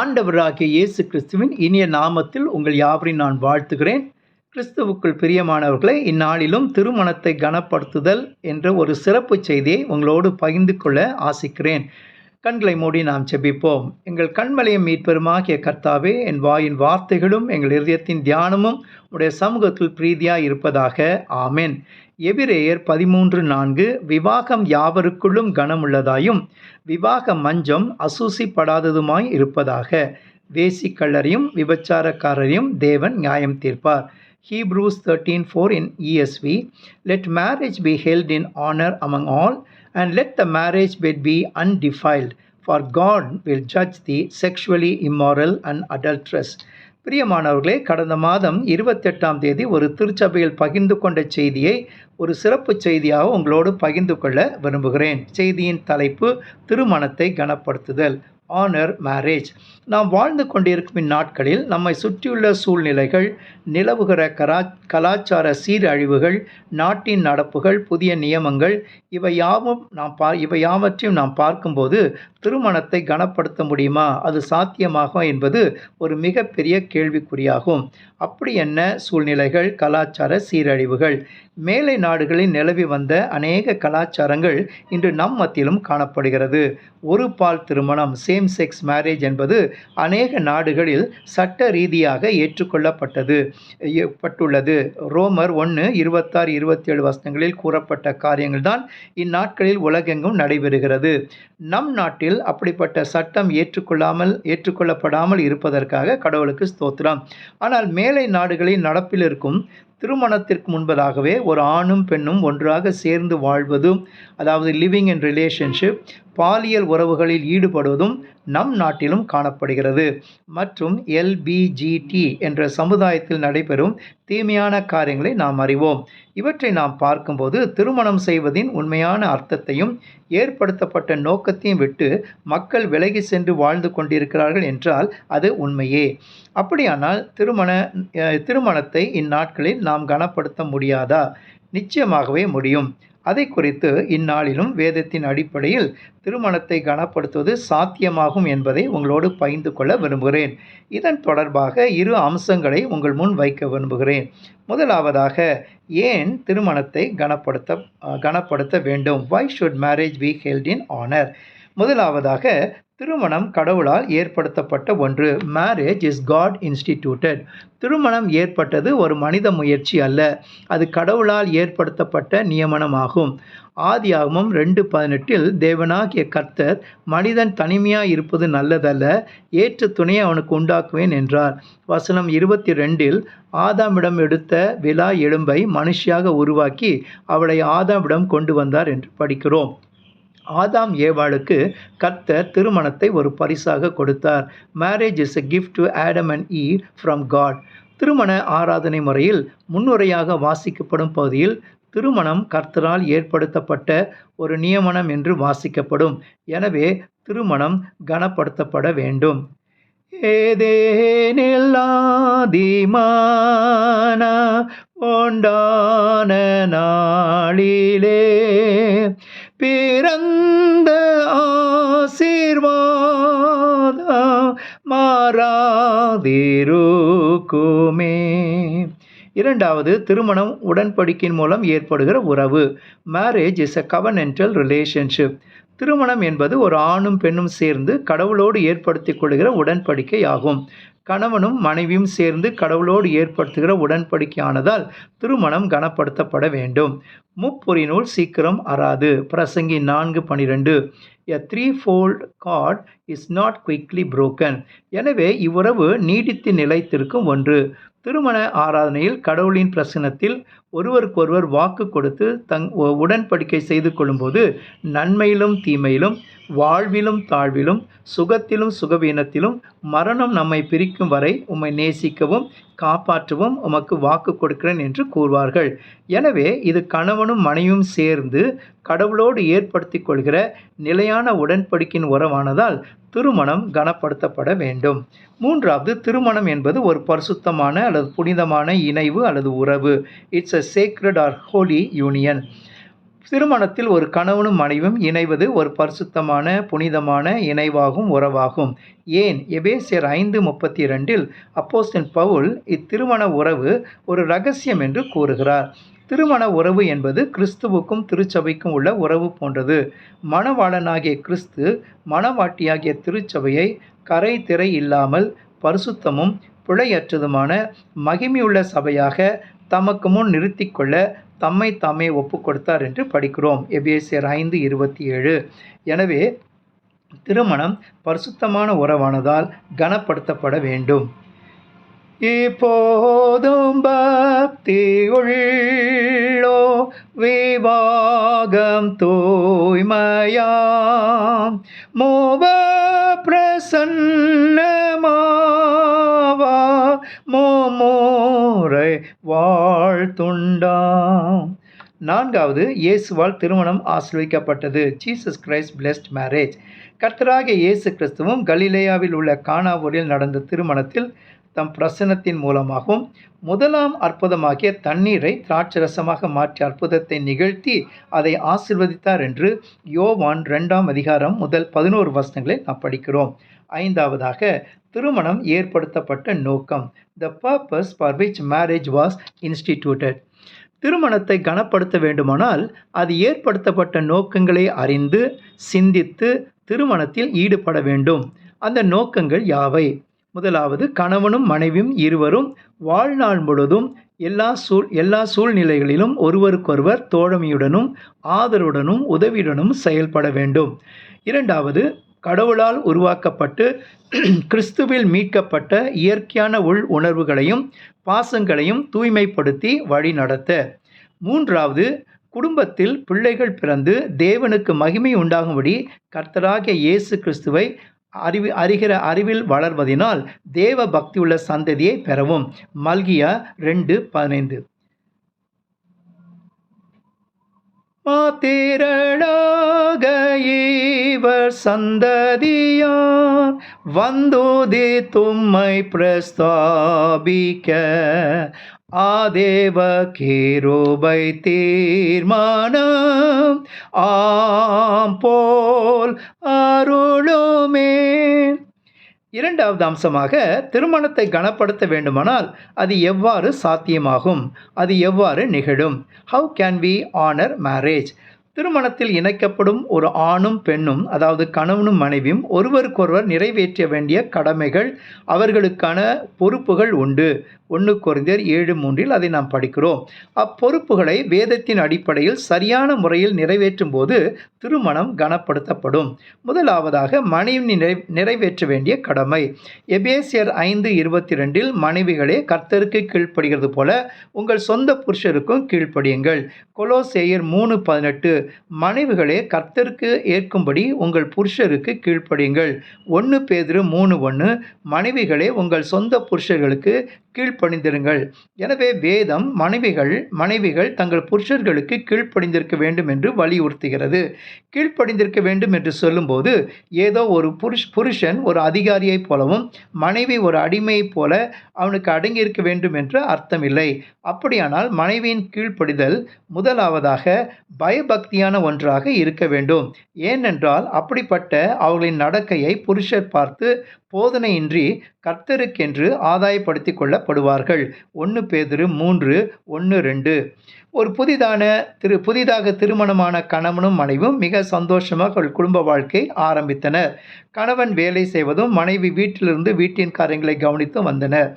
ஆண்டவராகிய இயேசு கிறிஸ்துவின் இனிய நாமத்தில் உங்கள் யாவரையும் நான் வாழ்த்துகிறேன். கிறிஸ்துவுக்குள் பிரியமானவர்களை இந்நாளிலும் திருமணத்தை கனப்படுத்துதல் என்ற ஒரு சிறப்பு செய்தியை உங்களோடு பகிர்ந்து கொள்ள ஆசிக்கிறேன். கண்களை மூடி நாம் செபிப்போம். எங்கள் கண்மலையும் மீட்பெருமாகிய கர்த்தாவே என் வாயின் வார்த்தைகளும் எங்கள் இருதயத்தின் தியானமும் உடைய சமூகத்தில் பிரீதியாக இருப்பதாக. ஆமேன். எபிரேயர் பதிமூன்று நான்கு விவாகம் யாவருக்குள்ளும் கனமுள்ளதாயும் விவாக மஞ்சம் அசூசிப்படாததுமாய் இருப்பதாக. வேசிக்கல்லரையும் விபச்சாரக்காரரையும் தேவன் நியாயம் தீர்ப்பார். Hebrews 13:4 in ESV Let marriage be held in honor among all and let the marriage bed be undefiled for God will judge the sexually immoral and adulterous. பிரியமானவர்களே கடந்த மாதம் இருபத்தெட்டாம் தேதி ஒரு திருச்சபையில் பகிர்ந்து கொண்ட செய்தியை ஒரு சிறப்பு செய்தியாக உங்களோடு பகிர்ந்து கொள்ள விரும்புகிறேன். செய்தியின் தலைப்பு திருமணத்தை கனப்படுத்துதல். ஆனர் மேரேஜ் நாம் வாழ்ந்து கொண்டிருக்கும் இந்நாட்களில் நம்மை சுற்றியுள்ள சூழ்நிலைகள் நிலவுகிற கரா கலாச்சார சீரழிவுகள் நாட்டின் நடப்புகள் புதிய நியமங்கள் இவை யாவும் நாம் பா இவை யாவற்றையும் நாம் பார்க்கும்போது திருமணத்தை கனப்படுத்த முடியுமா? அது சாத்தியமாகும் என்பது ஒரு மிகப்பெரிய கேள்விக்குறியாகும். அப்படி என்ன சூழ்நிலைகள் கலாச்சார சீரழிவுகள்? மேலை நாடுகளில் நிலவி வந்த அநேக கலாச்சாரங்கள் இன்று நம் மத்தியிலும் காணப்படுகிறது. ஒரு பால் திருமணம் சேம் செக்ஸ் மேரேஜ் என்பது அநேக நாடுகளில் சட்ட ரீதியாக ஏற்றுக்கொள்ளப்பட்டது. பட்டுள்ளது. ரோமர் ஒன்று இருபத்தாறு இருபத்தி ஏழு வசனங்களில் கூறப்பட்ட காரியங்கள் தான் இந்நாட்களில் உலகெங்கும் நடைபெறுகிறது. நம் நாட்டில் அப்படிப்பட்ட சட்டம் ஏற்றுக்கொள்ளாமல் ஏற்றுக்கொள்ளப்படாமல் இருப்பதற்காக கடவுளுக்கு ஸ்தோத்திரம். ஆனால் மேலை நாடுகளில் நடப்பில் இருக்கும் திருமணத்திற்கு முன்பதாகவே ஒரு ஆணும் பெண்ணும் ஒன்றாக சேர்ந்து வாழ்வதும் அதாவது லிவிங் இன் ரிலேஷன்ஷிப் பாலியல் உறவுகளில் ஈடுபடுவதும் நம் நாட்டிலும் காணப்படுகிறது. மற்றும் எல்பிஜிடி என்ற சமுதாயத்தில் நடைபெறும் தீமையான காரியங்களை நாம் அறிவோம். இவற்றை நாம் பார்க்கும்போது திருமணம் செய்வதின் உண்மையான அர்த்தத்தையும் ஏற்படுத்தப்பட்ட நோக்கத்தையும் விட்டு மக்கள் விலகி சென்று வாழ்ந்து கொண்டிருக்கிறார்கள் என்றால் அது உண்மையே. அப்படியானால் திருமண திருமணத்தை இந்நாட்களில் நாம் கனப்படுத்த முடியாதா? நிச்சயமாகவே முடியும். அதை குறித்து இந்நாளிலும் வேதத்தின் அடிப்படையில் திருமணத்தை கனப்படுத்துவது சாத்தியமாகும் என்பதை உங்களோடு பகிர்ந்து கொள்ள விரும்புகிறேன். இதன் தொடர்பாக இரு அம்சங்களை உங்கள் முன் வைக்க விரும்புகிறேன். முதலாவதாக ஏன் திருமணத்தை கனப்படுத்த கனப்படுத்த வேண்டும்? Why should marriage be held in honour முதலாவதாக திருமணம் கடவுளால் ஏற்படுத்தப்பட்ட ஒன்று. மேரேஜ் இஸ் காட் இன்ஸ்டிடியூட்டட் திருமணம் ஏற்பட்டது ஒரு மனித முயற்சி அல்ல. அது கடவுளால் ஏற்படுத்தப்பட்ட நியமனமாகும். ஆதியாகமும் ரெண்டு பதினெட்டில் தேவனாகிய கர்த்தர் மனிதன் தனிமையாக இருப்பது நல்லதல்ல ஏற்ற துணையை அவனுக்கு உண்டாக்குவேன் என்றார். வசனம் இருபத்தி ரெண்டில் ஆதாமிடம் எடுத்த விழா எலும்பை மனுஷியாக உருவாக்கி அவளை ஆதாமிடம் கொண்டு வந்தார் என்று படிக்கிறோம். ஆதாம் ஏவாளுக்கு கர்த்தர் திருமணத்தை ஒரு பரிசாக கொடுத்தார். Marriage is a gift to Adam and Eve from God திருமண ஆராதனை முறையில் முன்னுரையாக வாசிக்கப்படும் பகுதியில் திருமணம் கர்த்தரால் ஏற்படுத்தப்பட்ட ஒரு நியமனம் என்று வாசிக்கப்படும். எனவே திருமணம் கனப்படுத்தப்பட வேண்டும். ஏதேனில்லாதிமான கொண்டான நாளிலே பிறந்த ஆசீர்வாத மாறாதிருக்குமே. இரண்டாவது திருமணம் உடன்படிக்கையின் மூலம் ஏற்படுகிற உறவு. Marriage is a covenantal relationship திருமணம் என்பது ஒரு ஆணும் பெண்ணும் சேர்ந்து கடவுளோடு ஏற்படுத்திக் கொள்கிற உடன்படிக்கை ஆகும் கணவனும் மனைவியும் சேர்ந்து கடவுளோடு ஏற்படுத்துகிற உடன்படிக்கையானதால் திருமணம் கனப்படுத்தப்பட வேண்டும். முப்பொறிநூல் சீக்கிரம் அறாது. பிரசங்கி நான்கு பனிரெண்டு. A threefold cord is not quickly broken எனவே இவ்வுறவு நீடித்து நிலைத்திருக்கும் ஒன்று. திருமண ஆராதனையில் கடவுளின் பிரசனத்தில் ஒருவருக்கொருவர் வாக்கு கொடுத்து தங் உடன்படிக்கை செய்து கொள்ளும்போது நன்மையிலும் தீமையிலும் வாழ்விலும் தாழ்விலும் சுகத்திலும் சுகவீனத்திலும் மரணம் நம்மை பிரிக்கும் வரை உம்மை நேசிக்கவும் காப்பாற்றவும் உமக்கு வாக்கு கொடுக்கிறேன் என்று கூறுவார்கள். எனவே இது கணவனும் மனைவியும் சேர்ந்து கடவுளோடு ஏற்படுத்தி கொள்கிற நிலையான உடன்படிக்கையின் உறவானதால் திருமணம் கனப்படுத்தப்பட வேண்டும். மூன்றாவது திருமணம் என்பது ஒரு பரிசுத்தமான அல்லது புனிதமான இணைவு அல்லது உறவு. It's a sacred or holy union திருமணத்தில் ஒரு கணவனும் மனைவியும் இணைவது ஒரு பரிசுத்தமான புனிதமான இணைவாகும் உறவாகும். ஏன்? எபேசியர் ஐந்து முப்பத்தி ரெண்டில் அப்போஸ்டன் பவுல் இத்திருமண உறவு ஒரு ரகசியம் என்று கூறுகிறார். திருமண உறவு என்பது கிறிஸ்துவுக்கும் திருச்சபைக்கும் உள்ள உறவு போன்றது. மணவாளனாகிய கிறிஸ்து மணவாட்டியாகிய திருச்சபையை கரை திரை இல்லாமல் பரிசுத்தமும் பிழையற்றதுமான மகிமையுள்ள சபையாக தமக்கு முன் நிறுத்தி கொள்ள தம்மை தாமே ஒப்பு கொடுத்தார் என்று படிக்கிறோம். எபேசியர் ஐந்து இருபத்தி ஏழு எனவே திருமணம் பரிசுத்தமான உறவானதால் கனப்படுத்தப்பட வேண்டும். இப்போதும் பக்தி உள்ளோ விவாகம் தூய்மையாம். மோப பிரசன்னமாவா மோமோரை வாழ்த்துண்டாம். நான்காவது இயேசுவால் திருமணம் ஆசிர்விக்கப்பட்டது. ஜீசஸ் கிரைஸ்ட் பிளெஸ்ட் மேரேஜ் கர்த்தராக இயேசு கிறிஸ்துவும் கலிலேயாவில் உள்ள கானாவூரில் நடந்த திருமணத்தில் தம் பிரசன்னத்தின் மூலமாகவும் முதலாம் அற்புதமாகிய தண்ணீரை திராட்சரசமாக மாற்றிய அற்புதத்தை நிகழ்த்தி அதை ஆசிர்வதித்தார் என்று யோவான் ரெண்டாம் அதிகாரம் முதல் பதினோரு வசனங்களை நாம் படிக்கிறோம். ஐந்தாவதாக திருமணம் ஏற்படுத்தப்பட்ட நோக்கம். The purpose for which marriage was instituted திருமணத்தை கனப்படுத்த வேண்டுமானால் அது ஏற்படுத்தப்பட்ட நோக்கங்களை அறிந்து சிந்தித்து திருமணத்தில் ஈடுபட வேண்டும். அந்த நோக்கங்கள் யாவை? முதலாவது கணவனும் மனைவியும் இருவரும் வாழ்நாள் முழுவதும் எல்லா சூழ் எல்லா சூழ்நிலைகளிலும் ஒருவருக்கொருவர் தோழமையுடனும் ஆதரவுடனும் உதவியுடனும் செயல்பட வேண்டும். இரண்டாவது கடவுளால் உருவாக்கப்பட்டு கிறிஸ்துவில் மீட்கப்பட்ட இயற்கையான உள் உணர்வுகளையும் பாசங்களையும் தூய்மைப்படுத்தி வழிநடத்த. மூன்றாவது குடும்பத்தில் பிள்ளைகள் பிறந்து தேவனுக்கு மகிமை உண்டாகும்படி கர்த்தராகிய இயேசு கிறிஸ்துவை அறிவி அறிகிற அறிவில் வளர்வதினால் தேவ பக்தியுள்ள சந்ததியை பெறவும். மல்கியா ரெண்டு பதினைந்து. மாத்திரளாக இவர் சந்ததியார் வந்தோதி தும்மை பிரஸ்தாபிக்க. ஆதேவ கேரோபை தீர்மானம் ஆம் போல் இரண்டாவது அம்சமாக திருமணத்தை கனப்படுத்த வேண்டுமானால் அது எவ்வாறு சாத்தியமாகும்? அது எவ்வாறு நிகழும்? How can we honour marriage திருமணத்தில் இணைக்கப்படும் ஒரு ஆணும் பெண்ணும் அதாவது கணவனும் மனைவியும் ஒருவருக்கொருவர் நிறைவேற்ற வேண்டிய கடமைகள் அவர்களுக்கான பொறுப்புகள் உண்டு. ஒன்று குறைந்தர் ஏழு மூன்றில் அதை நாம் படிக்கிறோம். அப்பொறுப்புகளை வேதத்தின் அடிப்படையில் சரியான முறையில் நிறைவேற்றும் போது திருமணம் கனப்படுத்தப்படும். முதலாவதாக மனைவி நிறை நிறைவேற்ற வேண்டிய கடமை. எபேசியர் ஐந்து இருபத்தி ரெண்டில் மனைவிகளே கர்த்தருக்கு கீழ்ப்படுகிறது போல உங்கள் சொந்த புருஷருக்கும் கீழ்ப்படியுங்கள். கொலோசேயர் மூணு பதினெட்டு மனைவிகளே கர்த்தருக்கு ஏற்கும்படி உங்கள் புருஷருக்கு கீழ்ப்படியுங்கள். ஒன்று பேதிரு மூணு ஒன்று மனைவிகளே உங்கள் சொந்த புருஷர்களுக்கு கீழ்ப்படிந்திருங்கள். எனவே வேதம் மனைவிகள் மனைவிகள் தங்கள் புருஷர்களுக்கு கீழ்ப்பணிந்திருக்க வேண்டும் என்று வலியுறுத்துகிறது. கீழ்ப்படிந்திருக்க வேண்டும் என்று சொல்லும்போது ஏதோ ஒரு புருஷ் புருஷன் ஒரு அதிகாரியைப் போலவும் மனைவி ஒரு அடிமையைப் போல அவனுக்கு அடங்கியிருக்க வேண்டும் என்று அர்த்தமில்லை. அப்படியானால் மனைவியின் கீழ்ப்படிதல் முதலாவதாக பயபக்தியான ஒன்றாக இருக்க வேண்டும். ஏனென்றால் அப்படிப்பட்ட அவர்களின் நடக்கையை புருஷர் பார்த்து போதனையின்றி கர்த்தருக்கென்று ஆதாயப்படுத்தி கொள்ளப்படுவார்கள் ஒன்று பேதிரு மூன்று ஒன்று ரெண்டு. ஒரு புதிதான திரு புதிதாக திருமணமான கணவனும் மனைவும் மிக சந்தோஷமாக அவள் குடும்ப வாழ்க்கை ஆரம்பித்தனர். கணவன் வேலை செய்வதும் மனைவி வீட்டிலிருந்து வீட்டின் காரியங்களை கவனித்து வந்தனர்.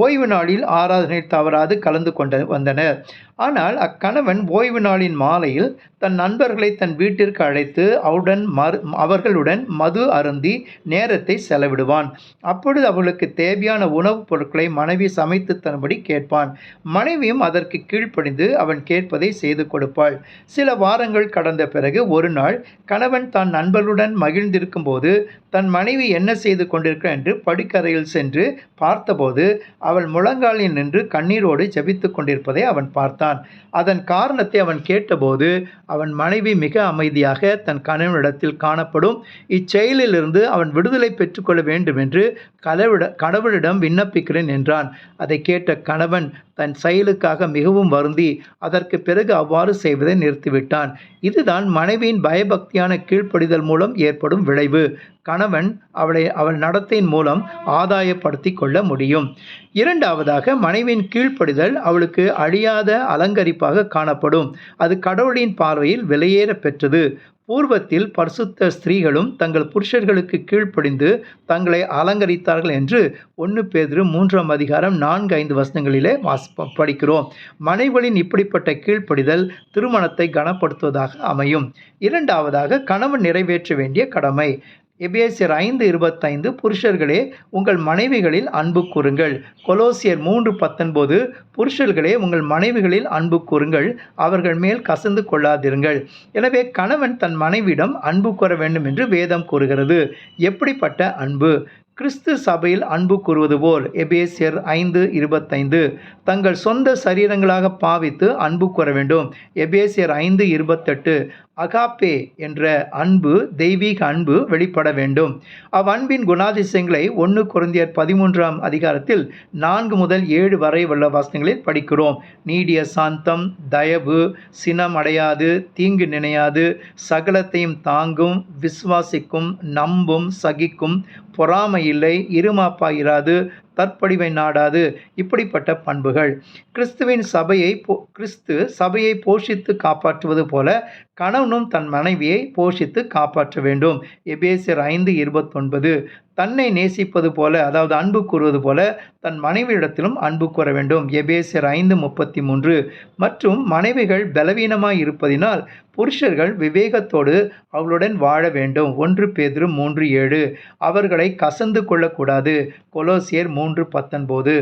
ஓய்வு நாளில் ஆராதனை தவறாது கலந்து கொண்ட வந்தனர். ஆனால் அக்கணவன் ஓய்வு நாளின் மாலையில் தன் நண்பர்களை தன் வீட்டிற்கு அழைத்து அவருடன் மறு அவர்களுடன் மது அருந்தி நேரத்தை செலவிடுவான். அப்பொழுது அவர்களுக்கு தேவையான உணவுப் பொருட்களை மனைவி சமைத்து தரும்படி கேட்பான். மனைவியும் அதற்கு கீழ்ப்படிந்து அவன் கேட்பதை செய்து கொடுப்பாள். சில வாரங்கள் கடந்த பிறகு ஒரு நாள் கணவன் தான் நண்பர்களுடன் மகிழ்ந்திருக்கும் போது தன் மனைவி என்ன செய்து கொண்டிருக்கிறார் என்று படுக்கரையில் சென்று பார்த்தபோது அவள் முழங்காலில் நின்று கண்ணீரோடு ஜபித்து கொண்டிருப்பதை அவன் பார்த்தான். அதன் காரணத்தை அவன் கேட்டபோது அவன் மனைவி மிக அமைதியாக தன் கணவனிடத்தில் காணப்படும் இச்செயலிலிருந்து அவன் விடுதலை பெற்றுக்கொள்ள வேண்டும் என்று கடவுட கடவுளிடம் விண்ணப்பிக்கிறேன் என்றான். அதை கேட்ட கணவன் தன் செயலுக்காக மிகவும் வருந்தி அதற்கு பிறகு அவ்வாறு செய்வதை நிறுத்திவிட்டான். இதுதான் மனைவியின் பயபக்தியான கீழ்ப்படிதல் மூலம் ஏற்படும் விளைவு. கணவன் அவளை அவள் நடத்தையின் மூலம் ஆதாயப்படுத்தி கொள்ள முடியும். இரண்டாவதாக மனைவியின் கீழ்ப்படிதல் அவளுக்கு அழியாத அலங்கரிப்பாக காணப்படும். அது கடவுளின் பார்வையில் விலையேற பெற்றது. பூர்வத்தில் பரிசுத்த ஸ்திரீகளும் தங்கள் புருஷர்களுக்கு கீழ்ப்படிந்து தங்களை அலங்கரித்தார்கள் என்று ஒன்று பேதிரு மூன்றாம் அதிகாரம் நான்கு ஐந்து வசனங்களிலே வாஸ் படிக்கிறோம். மனைவளின் இப்படிப்பட்ட கீழ்ப்படிதல் திருமணத்தை கனப்படுத்துவதாக அமையும். இரண்டாவதாக கணவன் நிறைவேற்ற வேண்டிய கடமை. எபேசியர் ஐந்து இருபத்தைந்து புருஷர்களே உங்கள் மனைவிகளில் அன்பு கூறுங்கள். கொலோசியர் மூன்று பத்தொன்பது புருஷர்களே உங்கள் மனைவிகளில் அன்பு கூறுங்கள். அவர்கள் மேல் கசந்து கொள்ளாதிருங்கள். எனவே கணவன் தன் மனைவியிடம் அன்பு கூற வேண்டும் என்று வேதம் கூறுகிறது. எப்படிப்பட்ட அன்பு? கிறிஸ்து சபையில் அன்பு கூறுவது போல் எபேசியர் ஐந்து இருபத்தைந்து. தங்கள் சொந்த சரீரங்களாக பாவித்து அன்பு கூற வேண்டும். எபேசியர் ஐந்து இருபத்தெட்டு. அகாப்பே என்ற அன்பு தெய்வீக அன்பு வெளிப்பட வேண்டும். அவ்வன்பின் குணாதிசயங்களை ஒன்று குறைந்தியர் பதிமூன்றாம் அதிகாரத்தில் நான்கு முதல் ஏழு வரை உள்ள வசனங்களில் படிக்கிறோம். நீடிய சாந்தம் தயவு சினம் அடையாது தீங்கு நினையாது சகலத்தையும் தாங்கும் விசுவாசிக்கும் நம்பும் சகிக்கும் பொறாமை இல்லை இருமாப்பா இராது தற்படிவை நாடாது இப்படிப்பட்ட பண்புகள். கிறிஸ்துவின் சபையை போ கிறிஸ்து சபையை போஷித்து காப்பாற்றுவது போல கணவனும் தன் மனைவியை போஷித்து காப்பாற்ற வேண்டும். எபேசியர் ஐந்து இருபத்தொன்பது. தன்னை நேசிப்பது போல அதாவது அன்பு கூறுவது போல தன் மனைவியிடத்திலும் அன்பு கூற வேண்டும். எபேசியர் ஐந்து முப்பத்தி மூன்று மற்றும் மனைவிகள் பலவீனமாய் இருப்பதினால் புருஷர்கள் விவேகத்தோடு அவளுடன் வாழ வேண்டும். ஒன்று பேதிரு மூன்று ஏழு. அவர்களை கசந்து கொள்ளக்கூடாது. கொலோசியர் மூன்று பத்தொன்பது.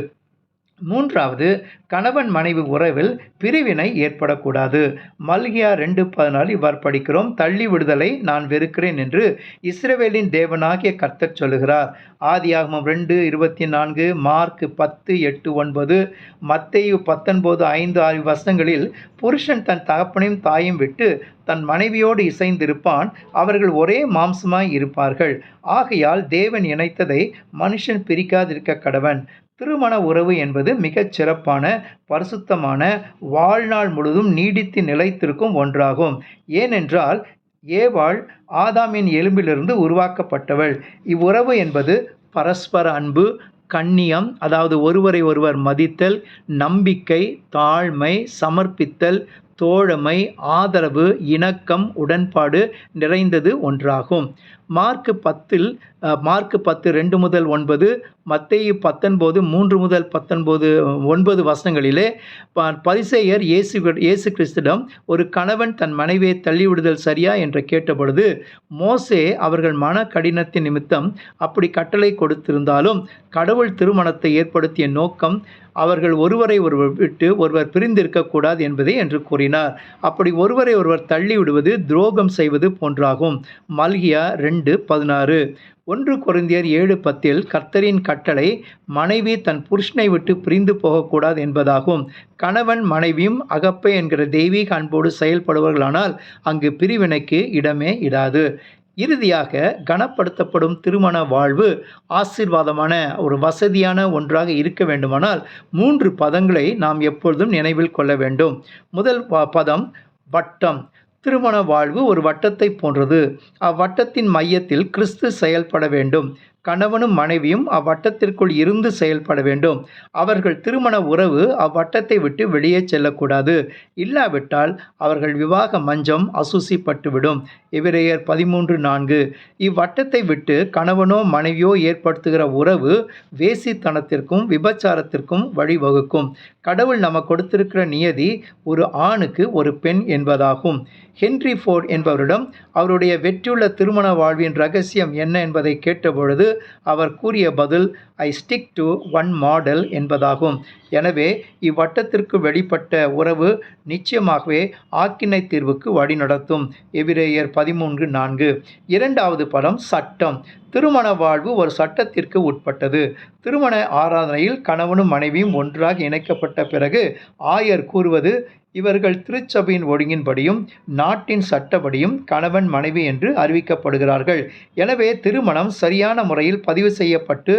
மூன்றாவது கணவன் மனைவி உறவில் பிரிவினை ஏற்படக்கூடாது. மல்கியா ரெண்டு பதினாலு இவ்வாறு படிக்கிறோம். தள்ளி விடுதலை நான் வெறுக்கிறேன் என்று இஸ்ரவேலின் தேவனாகிய கர்த்தர் சொல்லுகிறார். ஆதியாகமம் ரெண்டு இருபத்தி நான்கு மார்க் பத்து எட்டு ஒன்பது மத்தேயு பத்தொன்பது ஐந்து ஆறு வருஷங்களில் புருஷன் தன் தகப்பனையும் தாயும் விட்டு தன் மனைவியோடு இசைந்திருப்பான். அவர்கள் ஒரே மாம்சமாய் இருப்பார்கள். ஆகையால் தேவன் இணைத்ததை மனுஷன் பிரிக்காதிருக்க கடவன். திருமண உறவு என்பது மிகச் சிறப்பான பரிசுத்தமான வாழ்நாள் முழுதும் நீடித்து நிலைத்திருக்கும் ஒன்றாகும். ஏனென்றால் ஏவாள் ஆதாமின் எலும்பிலிருந்து உருவாக்கப்பட்டவள். இவ்வுறவு என்பது பரஸ்பர அன்பு கண்ணியம் அதாவது ஒருவரை ஒருவர் மதித்தல் நம்பிக்கை தாழ்மை சமர்ப்பித்தல் தோழமை ஆதரவு இணக்கம் உடன்பாடு நிறைந்தது ஒன்றாகும். மார்க்கு பத்தில் மார்க்கு பத்து ரெண்டு முதல் ஒன்பது மத்தேயு பத்தொன்பது மூன்று முதல் பத்தொன்பது ஒன்பது வசனங்களிலே பரிசெயர் இயேசு இயேசு கிறிஸ்திடம் ஒரு கணவன் தன் மனைவியை தள்ளிவிடுதல் சரியா? என்று கேட்டபொழுது மோசே அவர்கள் மன கடினத்தின் நிமித்தம் அப்படி கட்டளை கொடுத்திருந்தாலும் கடவுள் திருமணத்தை ஏற்படுத்திய நோக்கம் அவர்கள் ஒருவரை ஒருவர் விட்டு ஒருவர் பிரிந்திருக்கக்கூடாது என்பதை என்று கூறினார். அப்படி ஒருவரை ஒருவர் தள்ளிவிடுவது துரோகம் செய்வது போன்றாகும். மல்கியா ரெண்டு ரெண்டு பதினாறு. ஒன்று குருந்தியர் ஏழு பத்தில் கர்த்தரின் கட்டளை மனைவி தன் புருஷனை விட்டு பிரிந்து போகக்கூடாது என்பதாகும். கணவன் மனைவியும் அகப்பை என்கிற தெய்வீக அன்போடு செயல்படுவர்களானால் அங்கு பிரிவினைக்கு இடமே இடாது. இறுதியாக கனப்படுத்தப்படும் திருமண வாழ்வு ஆசீர்வாதமான ஒரு வசதியான ஒன்றாக இருக்க வேண்டுமானால் மூன்று பதங்களை நாம் எப்பொழுதும் நினைவில் கொள்ள வேண்டும். முதல் பதம் வட்டம். திருமண வாழ்வு ஒரு வட்டத்தை போன்றது. அவ்வட்டத்தின் மையத்தில் கிறிஸ்து செயல்பட வேண்டும். கணவனும் மனைவியும் அவ்வட்டத்திற்குள் இருந்து செயல்பட வேண்டும். அவர்கள் திருமண உறவு அவ்வட்டத்தை விட்டு வெளியே செல்லக்கூடாது. இல்லாவிட்டால் அவர்கள் விவாக மஞ்சம் அசூசிப்பட்டுவிடும். இவரையர் பதிமூன்று நான்கு. இவ்வட்டத்தை விட்டு கணவனோ மனைவியோ ஏற்படுத்துகிற உறவு வேசித்தனத்திற்கும் விபச்சாரத்திற்கும் வழிவகுக்கும். கடவுள் நம்ம கொடுத்திருக்கிற நியதி ஒரு ஆணுக்கு ஒரு பெண் என்பதாகும். ஹென்ரி ஃபோர்ட் என்பவரிடம் அவருடைய வெற்றியுள்ள திருமண வாழ்வின் ரகசியம் என்ன என்பதை கேட்டபொழுது அவர் கூறிய பதில் I stick to one model என்பதாகும். எனவே இவ்வட்டத்திற்கு வெளிப்பட்ட உறவு நிச்சயமாகவே ஆக்கினை தீர்வுக்கு வழிநடத்தும். எபிரேயர் பதிமூன்று நான்கு. இரண்டாவது படம் சட்டம். திருமண வாழ்வு ஒரு சட்டத்திற்கு உட்பட்டது. திருமண ஆராதனையில் கணவனும் மனைவியும் ஒன்றாக இணைக்கப்பட்ட பிறகு ஆயர் கூறுவது இவர்கள் திருச்சபையின் ஒழுங்கின்படியும் நாட்டின் சட்டப்படியும் கணவன் மனைவி என்று அறிவிக்கப்படுகிறார்கள். எனவே திருமணம் சரியான முறையில் பதிவு செய்யப்பட்டு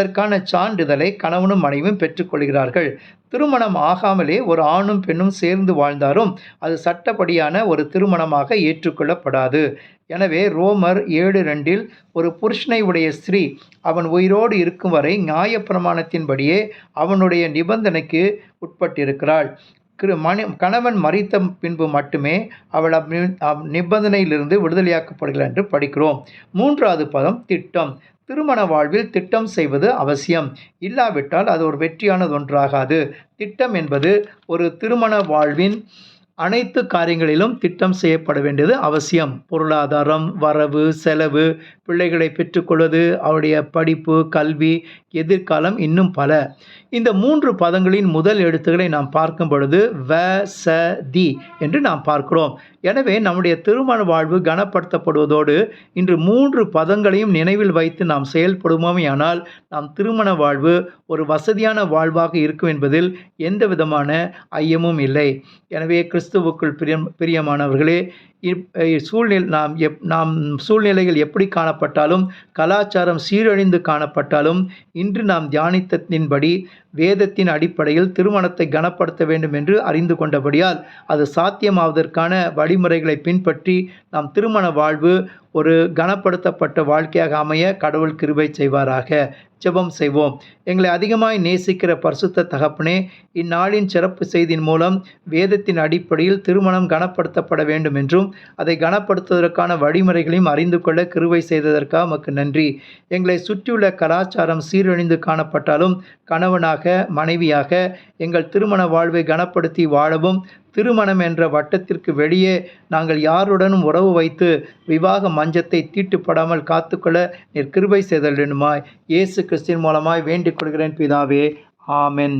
அதற்கான சான்றிதழை கணவனும் மனைவியும் பெற்றுக்கொள்கிறார்கள். திருமணம் ஆகாமலே ஒரு ஆணும் பெண்ணும் சேர்ந்து வாழ்ந்தாலும் அது சட்டப்படியான ஒரு திருமணமாக ஏற்றுக்கொள்ளப்படாது. எனவே ரோமர் ஏழு ரெண்டில் ஒரு புருஷனை உடைய ஸ்திரீ அவன் உயிரோடு இருக்கும் வரை நியாயப்பிரமாணத்தின்படியே அவனுடைய நிபந்தனைக்கு உட்பட்டிருக்கிறாள். கிரு மணி கணவன் மறித்த பின்பு மட்டுமே அவள் அப் நிபந்தனையிலிருந்து விடுதலையாக்கப்படுகிறாள் என்று படிக்கிறோம். மூன்றாவது பதம் திட்டம். திருமண வாழ்வில் திட்டம் செய்வது அவசியம். இல்லாவிட்டால் அது ஒரு வெற்றியானது ஒன்றாகாது. திட்டம் என்பது ஒரு திருமண வாழ்வின் அனைத்து காரியங்களிலும் திட்டம் செய்யப்பட வேண்டியது அவசியம். பொருளாதாரம் வரவு செலவு பிள்ளைகளை பெற்றுக்கொள்வது அவருடைய படிப்பு கல்வி எதிர்காலம் இன்னும் பல. இந்த மூன்று பதங்களின் முதல் எழுத்துக்களை நாம் பார்க்கும் பொழுது வ ச தி என்று நாம் பார்க்கிறோம். எனவே நம்முடைய திருமண வாழ்வு கனப்படுத்தப்படுவதோடு இன்று மூன்று பதங்களையும் நினைவில் வைத்து நாம் செயல்படுவோமேயானால் நாம் திருமண வாழ்வு ஒரு வசதியான வாழ்வாக இருக்கும் என்பதில் எந்த விதமான ஐயமும் இல்லை. எனவே கிறிஸ்துவுக்குள் பிரியம் பிரியமானவர்களே இப் சூழ்நிலை நாம் எப் நாம் சூழ்நிலைகள் எப்படி காணப்பட்டாலும் கலாச்சாரம் சீரழிந்து காணப்பட்டாலும் இன்று நாம் தியானித்ததின்படி வேதத்தின் அடிப்படையில் திருமணத்தை கனப்படுத்த வேண்டும் என்று அறிந்து கொண்டபடியால் அது சாத்தியமாவதற்கான வழிமுறைகளை பின்பற்றி நாம் திருமண வாழ்வு ஒரு கனப்படுத்தப்பட்ட வாழ்க்கையாக அமைய கடவுள் கிருபை செய்வாராக. ஜெபம் செய்வோம். எங்களை அதிகமாய் நேசிக்கிற பரிசுத்த தகப்பனே இந்நாளின் சிறப்பு செய்தியின் மூலம் வேதத்தின் அடிப்படையில் திருமணம் கனப்படுத்தப்பட வேண்டும் என்றும் அதை கனப்படுத்துவதற்கான வழிமுறைகளையும் அறிந்து கொள்ள கிருவை செய்ததற்காக உமக்கு நன்றி. எங்களை சுற்றியுள்ள கலாச்சாரம் சீரழிந்து காணப்பட்டாலும் கணவனாக மனைவியாக எங்கள் திருமண வாழ்வை கனப்படுத்தி வாழவும் திருமணம் என்ற வட்டத்திற்கு வெளியே நாங்கள் யாருடனும் உறவு வைத்து விவாக மஞ்சத்தை தீட்டுப்படாமல் காத்துக்கொள்ள நீர் கிருபை செய்தல் இயேசு கிறிஸ்தின் மூலமாய் வேண்டிக் கொள்கிறேன் பிதாவே. ஆமென்.